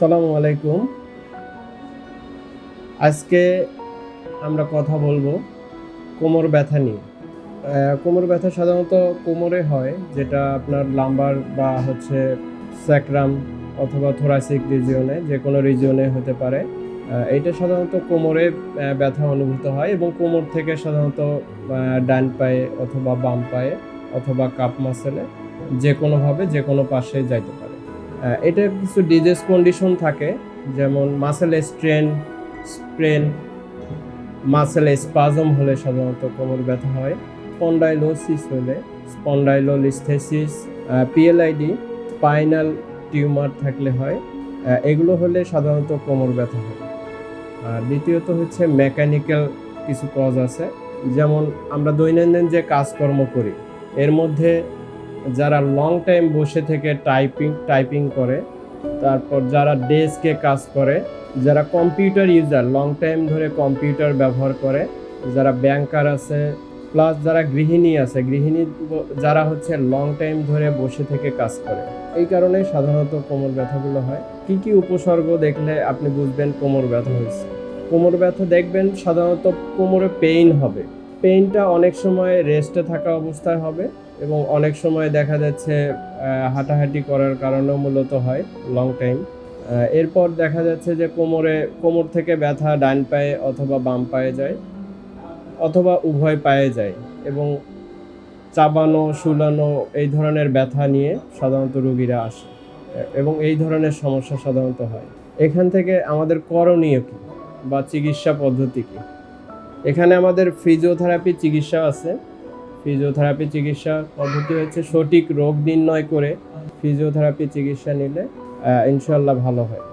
আসসালামু আলাইকুম। আজকে আমরা কথা বলব কোমর ব্যথা নিয়ে। কোমর ব্যথা সাধারণত কোমরে হয়, যেটা আপনার লাম্বার বা হচ্ছে স্যাক্রাম অথবা থোরাসিক রিজিয়নে যে কোনো রিজিয়নে হতে পারে। এটা সাধারণত কোমরে ব্যথা অনুভূত হয় এবং কোমর থেকে সাধারণত ডান পায়ে অথবা বাম পায়ে অথবা কাপ মাসেলে যে কোনোভাবে যে কোনো পাশে যাইতে পারে। এটা কিছু ডিজিজ কন্ডিশন থাকে, যেমন muscle strain sprain muscle spasm হলে সাধারণত কোমর ব্যথা হয় স্পন্ডাইলোসিস হলে স্পন্ডাইলোলিস্থেসিস পিএলআইডি স্পাইনাল টিউমার থাকলে হয় এগুলো হলে সাধারণত কোমর ব্যথা হয়। আর দ্বিতীয়ত হচ্ছে মেকানিক্যাল কিছু কজ আছে, যেমন আমরা দৈনন্দিন যে কাজকর্ম করি, এর মধ্যে যারা লং টাইম বসে থেকে টাইপিং টাইপিং করে, তারপর যারা ডেস্কে কাজ করে, যারা কম্পিউটার ইউজার লং টাইম ধরে কম্পিউটার ব্যবহার করে, যারা ব্যাংকার আছে প্লাস যারা গৃহিণী আছে, গৃহিণী যারা হচ্ছে লং টাইম ধরে বসে থেকে কাজ করে। এই কারণে সাধারণত কোমর ব্যথাগুলো হয়। কি কি উপসর্গ দেখলে আপনি বুঝবেন কোমর ব্যথা হয়েছে? কোমর ব্যথা দেখবেন সাধারণত কোমরে পেইন হবে। পেইনটা অনেক সময় রেস্টে থাকা অবস্থায় হবে এবং অনেক সময় দেখা যাচ্ছে হাঁটাহাঁটি করার কারণেও মূলত হয় লং টাইম এরপর দেখা যাচ্ছে যে কোমরে, কোমর থেকে ব্যথা ডান পায়ে অথবা বাম পায়ে যায় অথবা উভয় পায়ে যায় এবং চাবানো, শুলানো এই ধরনের ব্যথা নিয়ে সাধারণত রোগীরা আসে, এবং এই ধরনের সমস্যা সাধারণত হয়। এখান থেকে আমাদের করণীয় কী বা চিকিৎসা পদ্ধতি কী? এখানে আমাদের ফিজিওথেরাপি চিকিৎসা আছে। ফিজিওথেরাপি চিকিৎসা পদ্ধতি হচ্ছে সঠিক রোগ নির্ণয় করে ফিজিওথেরাপি চিকিৎসা নিলে ইনশাল্লাহ ভালো হয়।